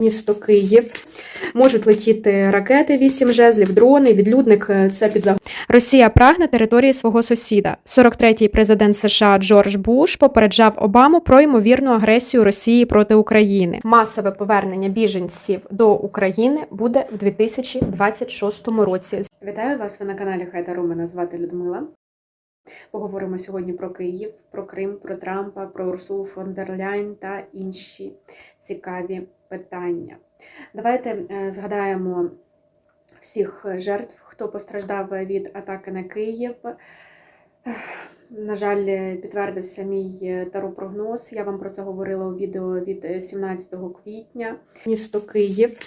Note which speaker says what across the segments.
Speaker 1: Місто Київ. Можуть летіти ракети, вісім жезлів, дрони, відлюдник е, це під загрозою.
Speaker 2: Росія прагне території свого сусіда. 43-й президент США Джордж Буш попереджав Обаму про ймовірну агресію Росії проти України.
Speaker 1: Масове повернення біженців до України буде в 2026 році. Вітаю вас! Ви на каналі Хайдару. Мене звати Людмила. Поговоримо сьогодні про Київ, про Крим, про Трампа, про Урсулу фон дер Ляйн та інші цікаві питання. Давайте е, згадаємо всіх жертв, хто постраждав від атаки на Київ. На жаль, підтвердився мій таропрогноз. Я вам про це говорила у відео від е, 17 квітня. Місто Київ.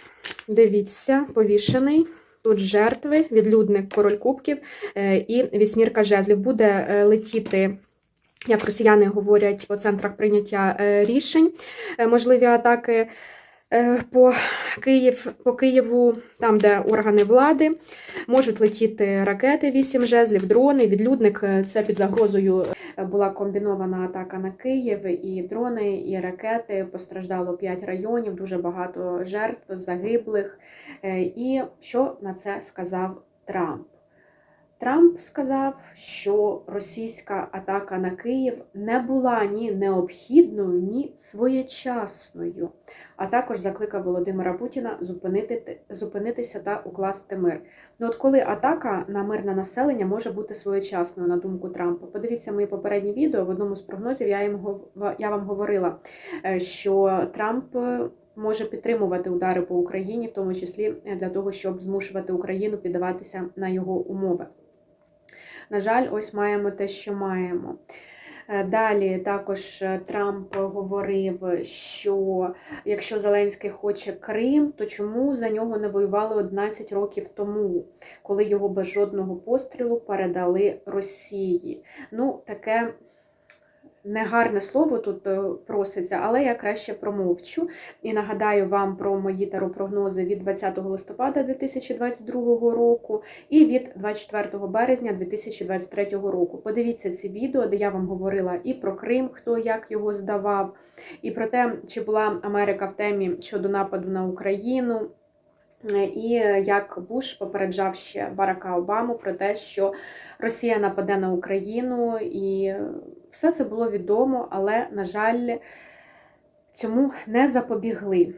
Speaker 1: Дивіться, повішений. Тут жертви, відлюдник король кубків е, і вісьмірка жезлів. Буде е, летіти, як росіяни говорять, по центрах прийняття е, рішень, можливі атаки по, Київ, по Києву, там, де органи влади. Можуть летіти ракети, вісім жезлів, дрони, відлюдник. Це під загрозою була комбінована атака на Київ, і дрони, і ракети. Постраждало 5 районів, дуже багато жертв, загиблих. Е, І що на це сказав Трамп? Трамп сказав, що російська атака на Київ не була ні необхідною, ні своєчасною. А також закликав Володимира Путіна зупинити, зупинитися та укласти мир. Ну от коли атака на мирне населення може бути своєчасною, на думку Трампа. Подивіться мої попередні відео. В одному з прогнозів я, їм, я вам говорила, е, що Трамп е, може підтримувати удари по Україні, в тому числі е, для того, щоб змушувати Україну піддаватися на його умови. На жаль, ось маємо те, що маємо. Е, Далі також е, Трамп говорив, що якщо Зеленський хоче Крим, то чому за нього не воювали 11 років тому, коли його без жодного пострілу передали Росії? Ну, таке негарне слово тут е, проситься, але я краще промовчу. І нагадаю вам про мої таропрогнози від 20 листопада 2022 року і від 24 березня 2023 року. Подивіться ці відео, де я вам говорила і про Крим, хто як його здавав, і про те, чи була Америка в темі щодо нападу на Україну. І як Буш попереджав ще Барака Обаму про те, що Росія нападе на Україну, і все це було відомо, але, на жаль, цьому не запобігли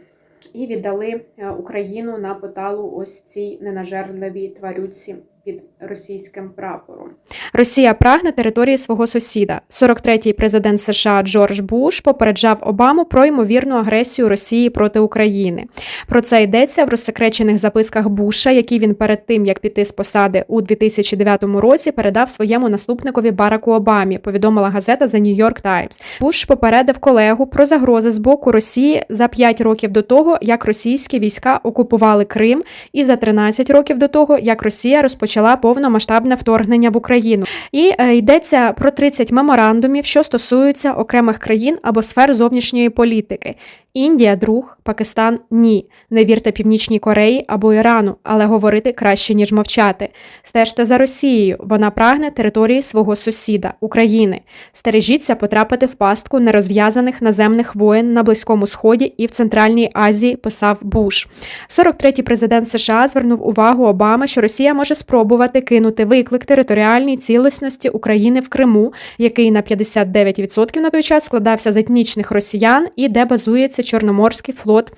Speaker 1: і віддали е, Україну на поталу ось цій ненажерливій тварюці під російським прапором.
Speaker 2: Росія прагне території свого сусіда. 43-й президент США Джордж Буш попереджав Обаму про ймовірну агресію Росії проти України. Про це йдеться в розсекречених записках Буша, які він перед тим як піти з посади у 2009 році передав своєму наступникові Бараку Обамі. Повідомила газета The New York Times. Буш попередив колегу про загрози з боку Росії за 5 років до того, як російські війська окупували Крим, і за 13 років до того, як Росія розпочала повномасштабне вторгнення в Україну. І е, йдеться про 30 меморандумів, що стосуються окремих країн або сфер зовнішньої політики. Індія друг, Пакистан ні. Не вірте Північній Кореї або Ірану, але говорити краще ніж мовчати. Стежте за Росією. Вона прагне території свого сусіда України. Стережіться потрапити в пастку нерозв'язаних наземних воєн на Близькому Сході і в Центральній Азії. Писав Буш. 43-й президент США звернув увагу Обами, що Росія може спробувати кинути виклик територіальній цілісності України в Криму, який на 59% на той час складався з етнічних росіян і де базується Чорноморський флот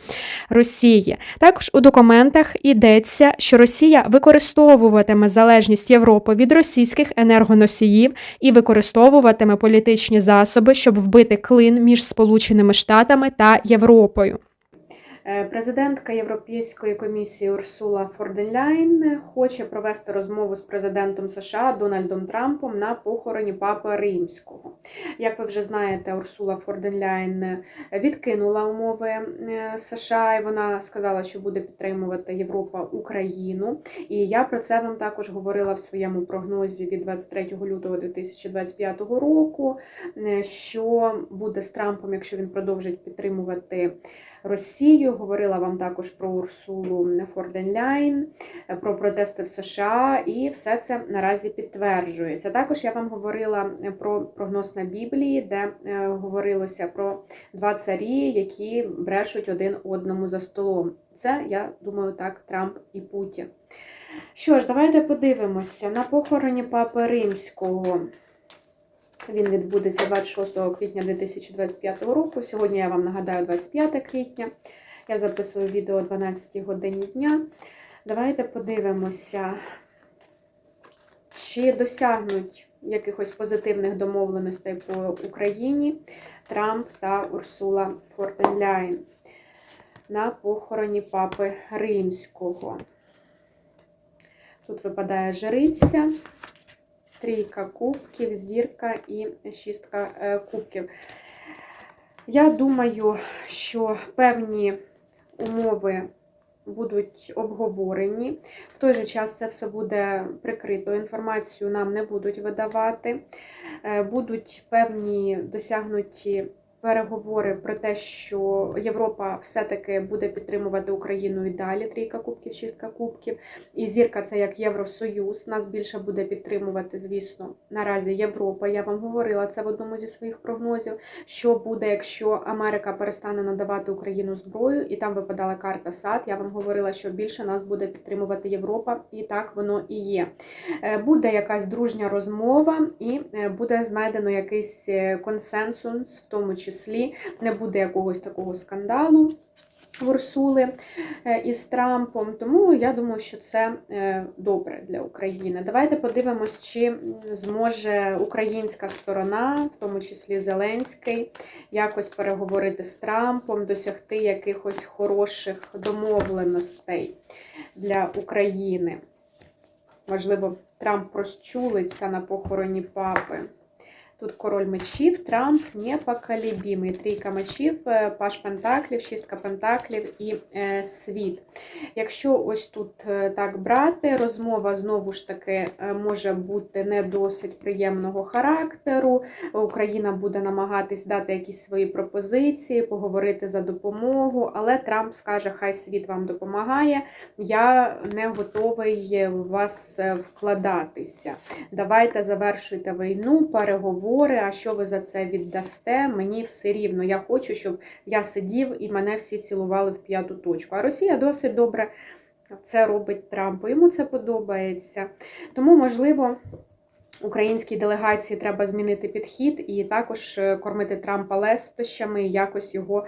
Speaker 2: Росії. Також у документах йдеться, що Росія використовуватиме залежність Європи від російських енергоносіїв і використовуватиме політичні засоби, щоб вбити клин між Сполученими Штатами та Європою.
Speaker 1: Е, Президентка Європейської комісії Урсула Форденляйн хоче провести розмову з президентом США Дональдом Трампом на похороні Папи Римського. Як ви вже знаєте, Урсула Форденляйн відкинула умови е, США, і вона сказала, що буде підтримувати Європа Україну. І я про це вам також говорила в своєму прогнозі від 23 лютого 2025 року. е, Що буде з Трампом, якщо він продовжить підтримувати Росію. Говорила вам також про Урсулу Форденляйн, про протести в США, і все це наразі підтверджується. Також я вам говорила про прогноз на Біблії, де е, говорилося про два царі, які брешуть один одному за столом. Це, я думаю, так, Трамп і Путін. Що ж, давайте подивимося на похороні Папи Римського. Він відбудеться 26 квітня 2025 року. Сьогодні я вам нагадаю 25 квітня. Я записую відео о 12 годині дня. Давайте подивимося, чи досягнуть якихось позитивних домовленостей по Україні Трамп та Урсула Форденляйн на похороні Папи Римського. Тут випадає жриця, трійка кубків, зірка і шістка е, кубків. Я думаю, що певні умови будуть обговорені. В той же час це все буде прикрито. Інформацію нам не будуть видавати. Е, Будуть певні досягнуті переговори про те, що Європа все-таки буде підтримувати Україну і далі. Трійка кубків, шістка кубків. І зірка це як Євросоюз. Нас більше буде підтримувати, звісно, наразі Європа. Я вам говорила це в одному зі своїх прогнозів. Що буде, якщо Америка перестане надавати Україну зброю, і там випадала карта САД. Я вам говорила, що більше нас буде підтримувати Європа, і так воно і є. Е, Буде якась дружня розмова, і е, буде знайдено якийсь е, консенсус, в тому числі не буде якогось такого скандалу. Урсули е, із Трампом, тому я думаю, що це е, добре для України. Давайте подивимось, чи зможе українська сторона, в тому числі Зеленський, якось переговорити з Трампом, досягти якихось хороших домовленостей для України. Можливо, Трамп розчулиться на похороні папи. Тут король мечів, Трамп непоколебимий. Трійка мечів, е, паш пентаклів, шістка пентаклів і е, світ. Якщо ось тут е, так брати, розмова знову ж таки е, може бути не досить приємного характеру. Україна буде намагатись дати якісь свої пропозиції, поговорити за допомогу, але Трамп скаже, хай світ вам допомагає. Я не готовий в вас вкладатися. Давайте завершуйте війну, переговори. А що ви за це віддасте? Мені все рівно. Я хочу, щоб я сидів і мене всі цілували в п'яту точку. А Росія досить добре це робить Трампу. Йому це подобається. Тому, можливо. Українській делегації треба змінити підхід і також е, кормити Трампа лестощами, і якось його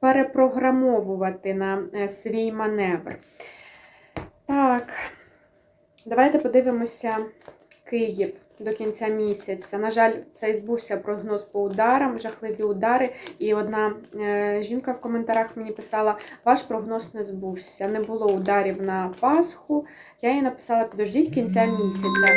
Speaker 1: перепрограмовувати на е, свій маневр. Так, давайте подивимося Київ до кінця місяця. На жаль, цей збувся прогноз по ударам, жахливі удари. І одна е, жінка в коментарях мені писала: ваш прогноз не збувся. Не було ударів на Пасху. Я їй написала: підождіть кінця місяця.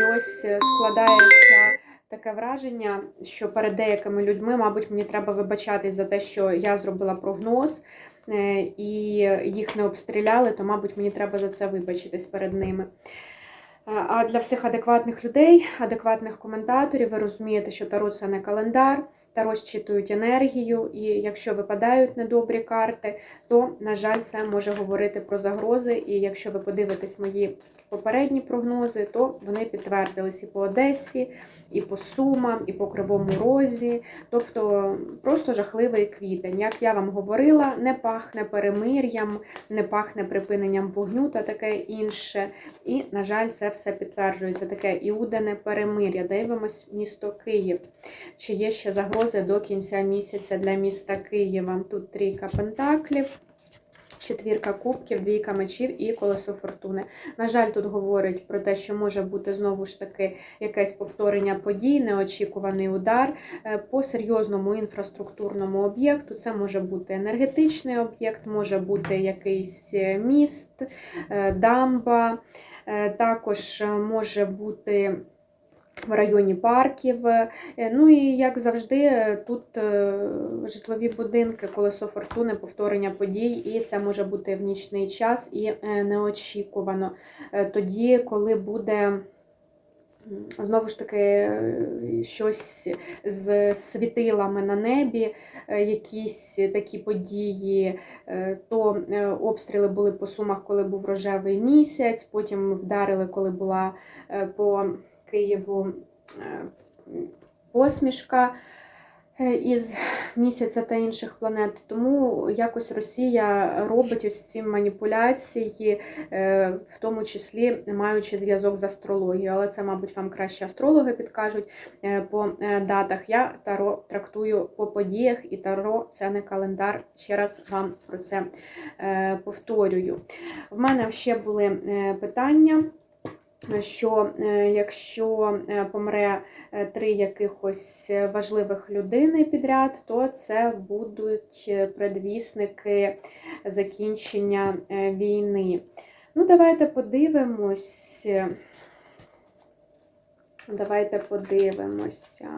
Speaker 1: І ось е, складається. Таке враження, що перед деякими людьми, мабуть, мені треба вибачатись за те, що я зробила прогноз е, і їх не обстріляли, то, мабуть, мені треба за це вибачитись перед ними. А для всіх адекватних людей, адекватних коментаторів, ви розумієте, що Таро це не календар, Таро щитують енергію, і якщо випадають недобрі карти, то, на жаль, це може говорити про загрози. І якщо ви подивитесь мої попередні прогнози, то вони підтвердились і по Одесі, і по Сумам, і по Кривому Розі. Тобто просто жахливий квітень. Як я вам говорила, не пахне перемир'ям, не пахне припиненням вогню та таке інше. І, на жаль, це все підтверджується. Таке іудене перемир'я. Дивимось місто Київ. Чи є ще загрози до кінця місяця для міста Києва? Тут трійка пентаклів. Четвірка кубків, двійка мечів і колесо фортуни. На жаль, тут говорить про те, що може бути знову ж таки якесь повторення подій, неочікуваний удар е, по серйозному інфраструктурному об'єкту. Це може бути енергетичний об'єкт, може бути якийсь е, міст, е, дамба, також може бути. В районі парків. Е, Ну і як завжди, тут е, житлові будинки, колесо фортуни, повторення подій, і це може бути в нічний час і е, неочікувано. Тоді, коли буде знову ж таки щось з світилами на небі, якісь такі події. То обстріли були по сумах, коли був рожевий місяць, потім вдарили, коли була по Києву е, посмішка е, із місяця та інших планет. Тому якось Росія робить ось ці маніпуляції, е, в тому числі маючи зв'язок з астрологією. Але це, мабуть, вам краще астрологи підкажуть по датах. Я таро трактую по подіях, і таро це не календар. Ще раз вам про це повторюю. В мене ще були питання. Що е, якщо е, помре е, три якихось важливих людини підряд, то це будуть предвісники закінчення війни. Ну, давайте подивимось. Давайте подивимося.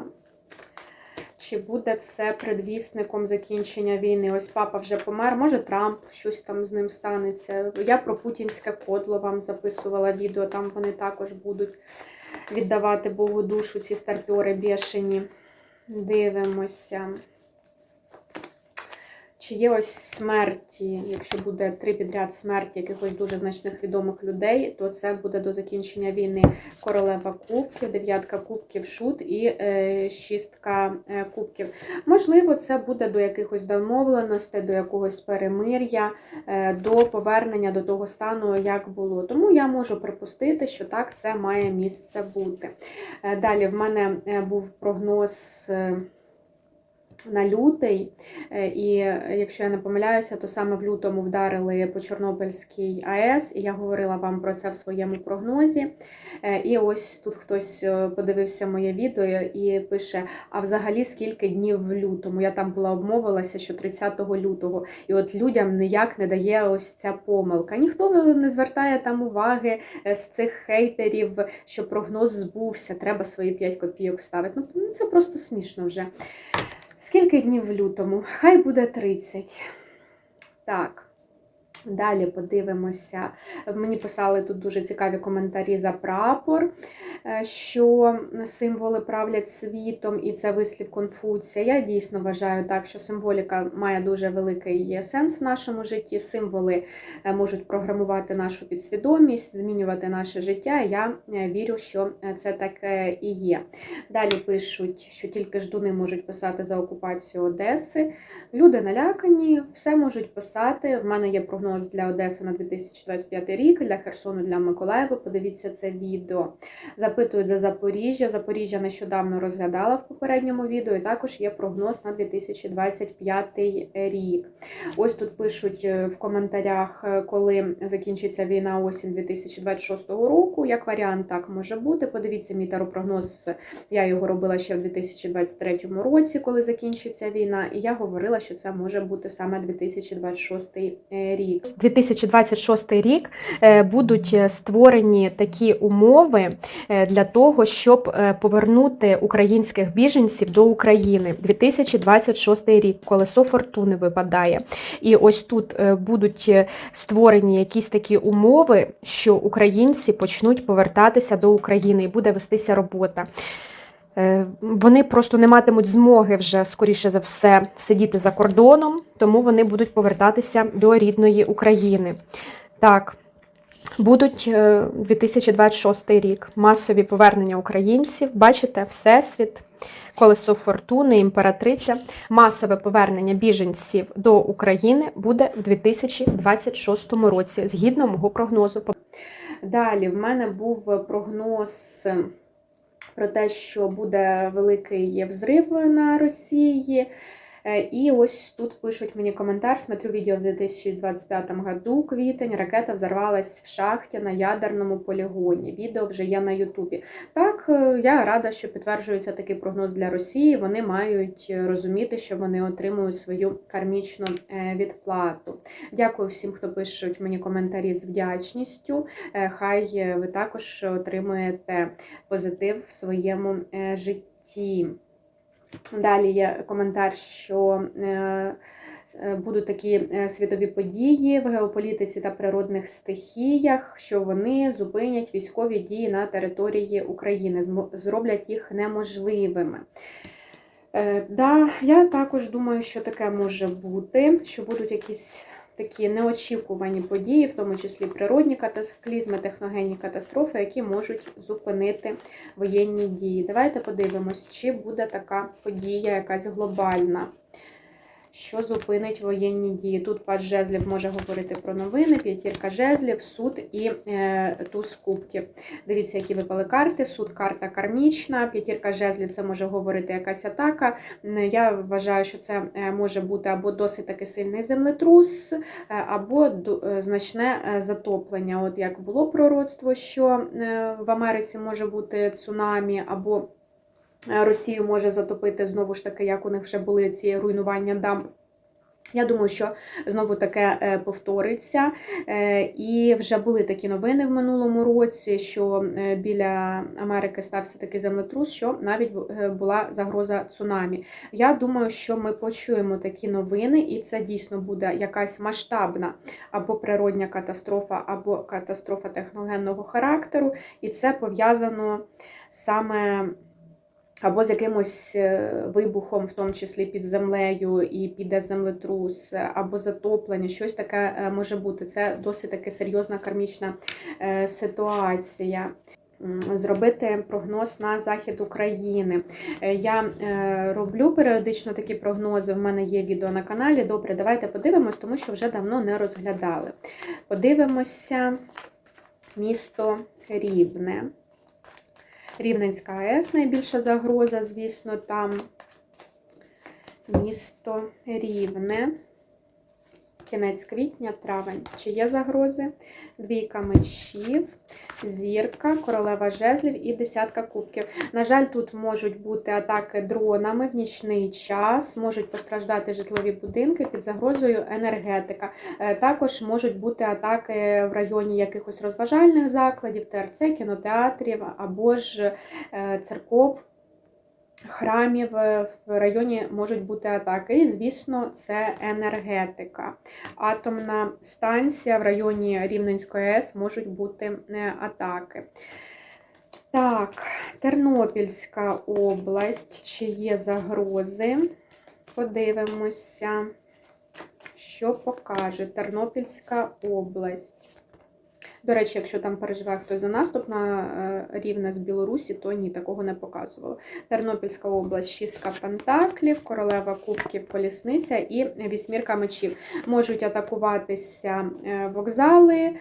Speaker 1: Чи буде це предвісником закінчення війни? Ось папа вже помер, може Трамп щось там з ним станеться. Я про путінське кодло вам записувала відео, там вони також будуть віддавати Богу душу, ці старпьори бешені. Дивимося. Чи є ось смерті, якщо буде три підряд смерті якихось дуже значних відомих людей, то це буде до закінчення війни королева кубків, дев'ятка кубків, шут і е, шістка е, кубків. Можливо, це буде до якихось домовленостей, до якогось перемир'я, е, до повернення до того стану, як було. Тому я можу припустити, що так це має місце бути. Е, Далі в мене е, був прогноз. Е, на лютий, Е, і якщо я не помиляюся, то саме в лютому вдарили по Чорнобильській АЕС, і я говорила вам про це в своєму прогнозі. Е, І ось тут хтось е, подивився моє відео і пише: а взагалі скільки днів в лютому? Я там була обмовилася, що 30 лютого, і от людям ніяк не дає ось ця помилка. Ніхто не звертає там уваги е, з цих хейтерів, що прогноз збувся, треба свої 5 копійок ставити. Ну це просто смішно вже. Скільки днів в лютому? Хай буде 30. Так. Далі подивимося. Мені писали тут дуже цікаві коментарі за прапор, е, що символи правлять світом, і це вислів Конфуція. Я дійсно вважаю так, що символіка має дуже великий сенс в нашому житті. Символи е, можуть програмувати нашу підсвідомість, змінювати наше життя. Я е, вірю, що це таке і є. Далі пишуть, що тільки ждуни можуть писати за окупацію Одеси. Люди налякані, все можуть писати. В мене є прогноз для Одеси на 2025 рік, для Херсону, для Миколаєва. Подивіться це відео. Запитують за Запоріжжя. Запоріжжя нещодавно розглядала в попередньому відео, і також є прогноз на 2025 рік. Ось тут пишуть е, в коментарях, е, коли закінчиться війна осінь 2026 року. Як варіант, так може бути. Подивіться мій таропрогноз. Я його робила ще в 2023 році, коли закінчиться війна, і я говорила, що це може бути саме 2026 рік.
Speaker 2: 2026 рік е, будуть е, створені такі умови е, для того, щоб повернути українських біженців до України. 2026 рік, колесо фортуни випадає. І ось тут будуть створені якісь такі умови, що українці почнуть повертатися до України і буде вестися робота. Е, Вони просто не матимуть змоги вже, скоріше за все, сидіти за кордоном, тому вони будуть повертатися до рідної України. Так, будуть е, 2026 рік, масові повернення українців. Бачите, Всесвіт, колесо фортуни, імператриця. Масове повернення біженців до України буде в 2026 році, згідно мого прогнозу.
Speaker 1: Далі в мене був прогноз про те, що буде великий взрив на Росії. Е, І ось тут пишуть мені коментар, смотрю відео в 2025 году, квітень, ракета взорвалась в шахті на ядерному полігоні. Відео вже є на Ютубі. Так, е, я рада, що підтверджується такий прогноз для Росії. Вони мають розуміти, що вони отримують свою кармічну е, відплату. Дякую всім, хто пишуть мені коментарі з вдячністю. Е, Хай е, ви також отримуєте позитив в своєму е, житті. Далі є коментар, що е, е, будуть такі е, світові події в геополітиці та природних стихіях, що вони зупинять військові дії на території України, зроблять їх неможливими. Да, я також думаю, що таке може бути, що будуть якісь такі неочікувані події, в тому числі природні катаклізми, техногенні катастрофи, які можуть зупинити воєнні дії. Давайте подивимось, чи буде така подія, якась глобальна, що зупинить воєнні дії. Тут пад жезлів може говорити про новини, п'ятірка жезлів, суд і е, туз кубків. Дивіться, які випали карти. Суд карта кармічна, п'ятірка жезлів це може говорити якась атака. Я вважаю, що це е, може бути або досить таки сильний землетрус, е, або е, значне затоплення. От як було пророцтво, що в Америці може бути цунамі, або Росію може затопити знову ж таки, як у них вже були ці руйнування дамб. Я думаю, що знову таке е, повториться. Е, І вже були такі новини в минулому році, що е, біля Америки стався такий землетрус, що навіть е, була загроза цунамі. Я думаю, що ми почуємо такі новини, і це дійсно буде якась масштабна або природня катастрофа, або катастрофа техногенного характеру, і це пов'язано саме. Або з якимось е, вибухом, в тому числі під землею, і піде землетрус, або затоплення, щось таке е, може бути. Це досить таки серйозна кармічна е, ситуація. Зробити прогноз на захід України. Я роблю періодично такі прогнози. В мене є відео на каналі. Добре, давайте подивимось, тому що вже давно не розглядали. Подивимося місто Рівне. Рівненська АЕС найбільша загроза, звісно, там місто Рівне. Кінець квітня, травень. Чи є загрози? Двійка мечів, зірка, королева жезлів і десятка кубків. На жаль, тут можуть бути атаки дронами в нічний час, можуть постраждати житлові будинки під загрозою енергетика. Е, Також можуть бути атаки в районі якихось розважальних закладів, ТРЦ, кінотеатрів або ж е, церков. Храмів е, в районі можуть бути атаки. І, звісно, це енергетика. Атомна станція в районі Рівненської АЕС можуть бути е, атаки. Так, Тернопільська область. Чи є загрози? Подивимося, що покаже Тернопільська область. До речі, якщо там переживає хтось за наступ на е, рівне з Білорусі, то ні, такого не показувало. Тернопільська область, шістка пентаклів, королева кубків, колісниця і вісьмірка мечів. Можуть атакуватися е, вокзали,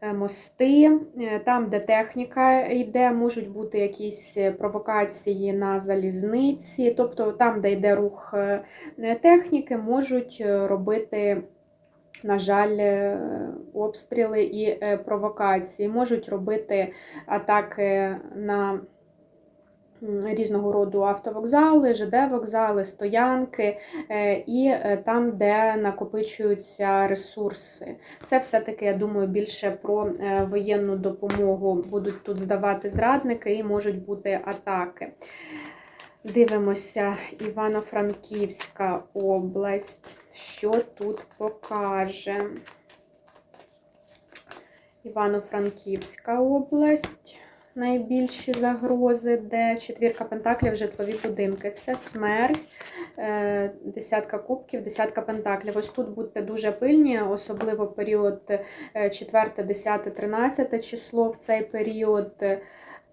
Speaker 1: е, мости, там, де техніка йде, можуть бути якісь провокації на залізниці, тобто там, де йде рух техніки, можуть робити. На жаль, е, обстріли і е, провокації можуть робити атаки на різного роду автовокзали, ЖД-вокзали, стоянки е, і там, де накопичуються ресурси. Це все-таки, я думаю, більше про воєнну допомогу будуть тут здавати зрадники і можуть бути атаки. Дивимося Івано-Франківська область. Що тут покаже? Івано-Франківська область. Найбільші загрози, де четвірка пентаклів, житлові будинки. Це смерть, е, десятка кубків, десятка пентаклів. Ось тут будьте дуже пильні, особливо період е, 4, 10, 13 число в цей період.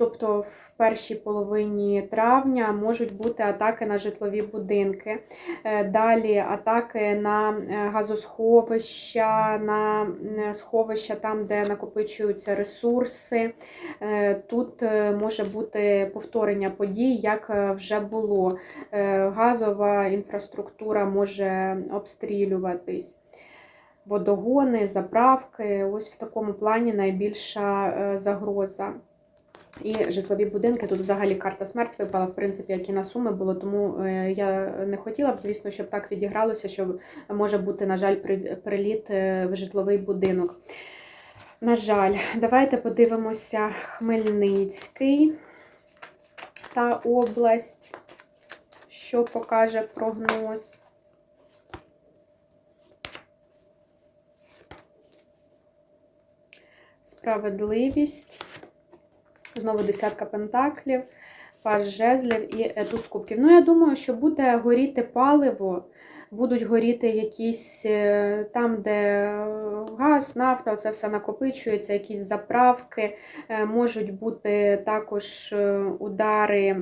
Speaker 1: Тобто в першій половині травня можуть бути атаки на житлові будинки. Е, Далі атаки на е, газосховища, на е, сховища там, де накопичуються ресурси. Тут може бути повторення подій, як вже було. Газова інфраструктура може обстрілюватись. Водогони, заправки. Ось в такому плані найбільша загроза. І житлові будинки. Тут взагалі карта смерть випала, в принципі, як і на суми було. Тому е, я не хотіла б, звісно, щоб так відігралося, що може бути, на жаль, приліт е, в житловий будинок. На жаль, давайте подивимося Хмельницький та область, що покаже прогноз. Справедливість. Знову десятка пентаклів, паж жезлів і туз кубків. Ну, я думаю, що буде горіти паливо, будуть горіти якісь е, там, де е, газ, нафта, це все накопичується, якісь заправки. Е, Можуть бути також удари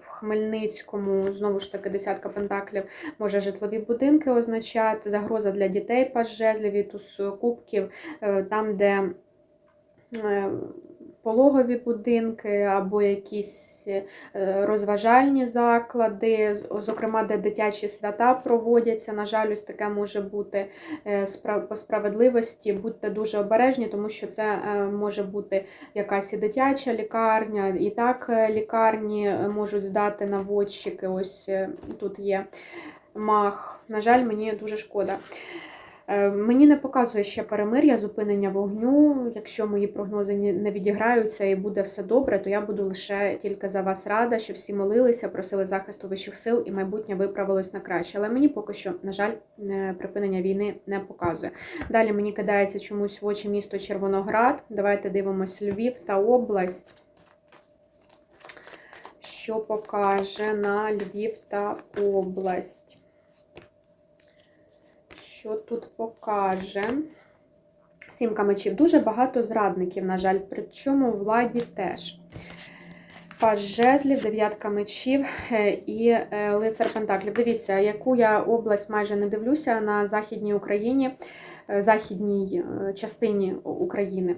Speaker 1: в Хмельницькому, знову ж таки, десятка пентаклів, може житлові будинки означати, загроза для дітей, паж жезлів і туз кубків, там, де пологові будинки або якісь е, розважальні заклади, зокрема, де дитячі свята проводяться. На жаль, ось таке може бути е, по справедливості. Будьте дуже обережні, тому що це е, може бути якась і дитяча лікарня, і так лікарні можуть здати наводчики. Ось тут є мах. На жаль, мені дуже шкода. Е, Мені не показує ще перемир'я, зупинення вогню. Якщо мої прогнози не відіграються і буде все добре, то я буду лише тільки за вас рада, що всі молилися, просили захисту вищих сил і майбутнє виправилось на краще. Але мені поки що, на жаль, припинення війни не показує. Далі мені кидається чомусь в очі місто Червоноград. Давайте дивимось Львів та область. Що покаже на Львів та область? Що тут покаже? Сімка мечів. Дуже багато зрадників, на жаль, причому владі теж. Паж жезлів, дев'ятка мечів е, і е, лицар Пентаклів. Дивіться, яку я область майже не дивлюся на Західній Україні, е, західній частині України.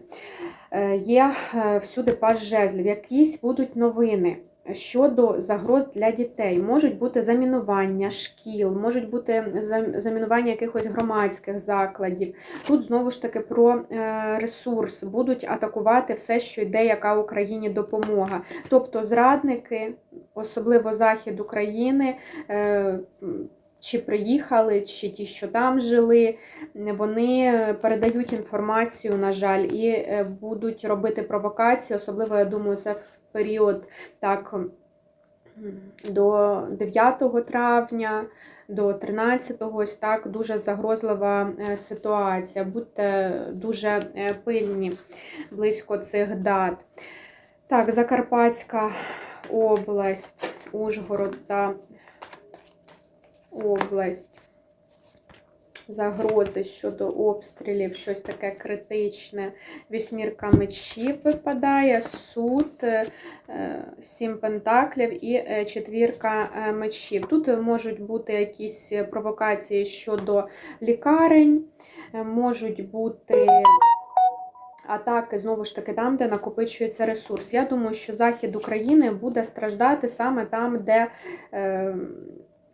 Speaker 1: Є всюди паж жезлів. Якісь будуть новини. Щодо загроз для дітей, можуть бути замінування шкіл, можуть бути замінування якихось громадських закладів. Тут знову ж таки про е, ресурс, будуть атакувати все, що йде, яка Україні допомога. Тобто зрадники, особливо захід України, е, чи приїхали, чи ті, що там жили, вони передають інформацію, на жаль, і е, будуть робити провокації. Особливо, я думаю, це в період так до 9 травня. До 13-го, ось так дуже загрозлива е, ситуація. Будьте дуже е, пильні близько цих дат. Так, Закарпатська область, Ужгород та область. Загрози щодо обстрілів, щось таке критичне. Вісьмірка мечів випадає, суд, е, сім пентаклів і е, четвірка е, мечів. Тут можуть бути якісь провокації щодо лікарень, можуть бути атаки, знову ж таки, там, де накопичується ресурс. Я думаю, що захід України буде страждати саме там, де. Е,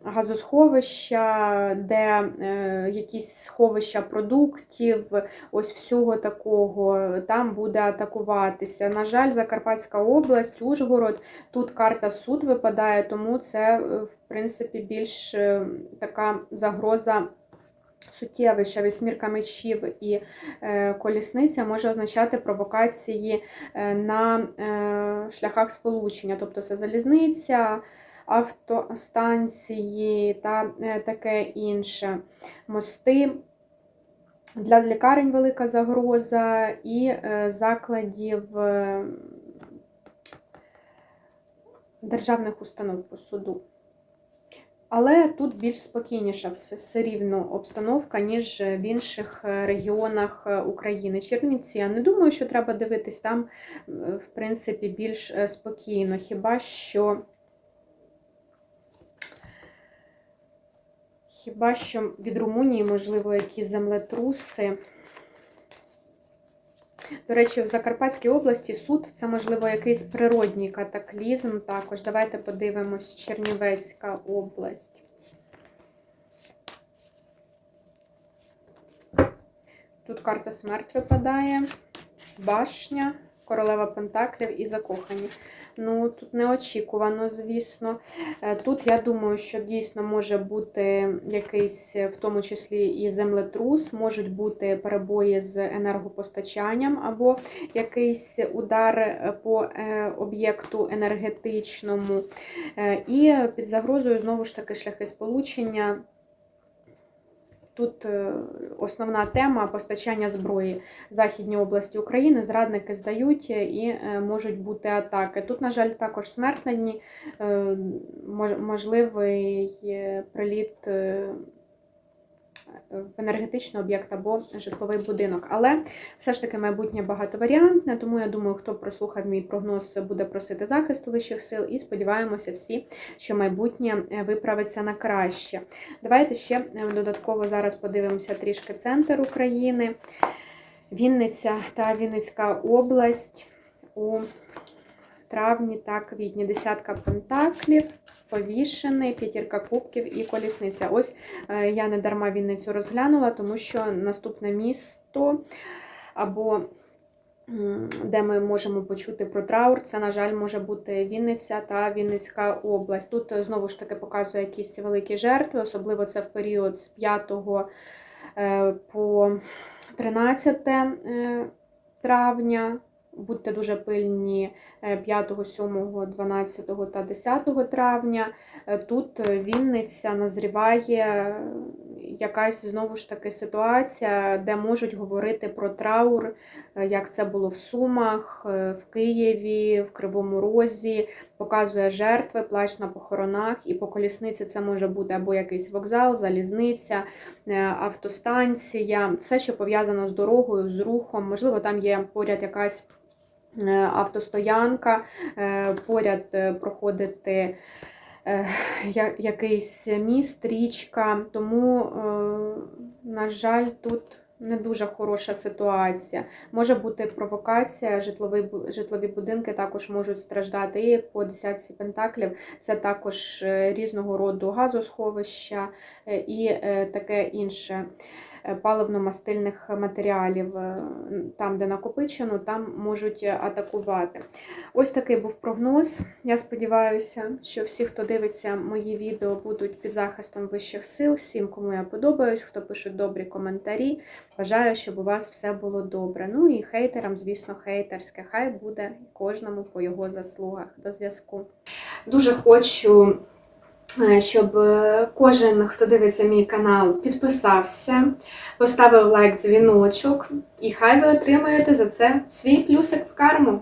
Speaker 1: газосховища, де е, якісь сховища продуктів, ось всього такого там буде атакуватися. На жаль, Закарпатська область, Ужгород, тут карта суд випадає, тому це, е, в принципі, більш е, така загроза. Суттєвища вісьмірка мечів і колісниця може означати провокації на шляхах сполучення, тобто це залізниця, автостанції та е, таке інше. Мости. Для лікарень велика загроза і е, закладів е, державних установ по суду. Але тут більш спокійніша все, рівно обстановка, ніж в інших регіонах України. Чернівці, я не думаю, що треба дивитись там, в принципі, більш спокійно. Хіба що. Хіба що від Румунії, можливо, якісь землетруси. До речі, в Закарпатській області суд це, можливо, якийсь природній катаклізм. Також давайте подивимось Чернівецька область. Тут карта смерть випадає, башня, королева Пентаклів і закохані. Ну, тут неочікувано, звісно. Е, Тут я думаю, що дійсно може бути якийсь, в тому числі і землетрус, можуть бути перебої з енергопостачанням або якийсь удар е, по е, об'єкту енергетичному. Е, І під загрозою знову ж таки шляхи сполучення. Тут е, основна тема постачання зброї Західній області України. Зрадники здають е, і е, можуть бути атаки. Тут, на жаль, також мож- можливий приліт. В енергетичний об'єкт або житловий будинок, але все ж таки майбутнє багатоваріантне, тому я думаю, хто прослухав мій прогноз, буде просити захисту вищих сил, і сподіваємося всі, що майбутнє е, виправиться на краще. Давайте ще е, додатково зараз подивимося трішки центр України, Вінниця та Вінницька область у травні та квітні. Десятка пентаклів, повішений, п'ятірка кубків і колісниця. Ось е, я не дарма Вінницю розглянула, тому що наступне місто або де ми можемо почути про траур, це, на жаль, може бути Вінниця та Вінницька область. Тут е, знову ж таки показує якісь великі жертви, особливо це в період з 5 е, по 13 е, травня. Будьте дуже пильні е, 5, 7, 12 та 10 травня. Е, Тут е, Вінниця назріває е, якась знову ж таки ситуація, де можуть говорити про траур, як це було в Сумах, в Києві, в Кривому Розі. Показує жертви, плач на похоронах, і по колісниці це може бути або якийсь вокзал, залізниця, автостанція, все, що пов'язано з дорогою, з рухом. Можливо, там є поряд якась автостоянка, е, поряд е, проходити е, якийсь міст, річка. Тому, е, на жаль, тут не дуже хороша ситуація. Може бути провокація, житлові, житлові будинки також можуть страждати. І по десятці пентаклів це також е, різного роду газосховища е, і е, таке інше. Е, Паливно-мастильних матеріалів, Е, там, де накопичено, там можуть атакувати. Ось такий був прогноз. Я сподіваюся, що всі, хто дивиться мої відео, будуть під захистом вищих сил. Всім, кому я подобаюсь, хто пишуть добрі коментарі. Бажаю, щоб у вас все було добре. Ну і хейтерам, звісно, хейтерське. Хай буде кожному по його заслугах. До зв'язку. Дуже хочу. Е, Щоб е, кожен, хто дивиться мій канал, підписався, поставив лайк, дзвіночок, і хай ви отримаєте за це свій плюсик в карму.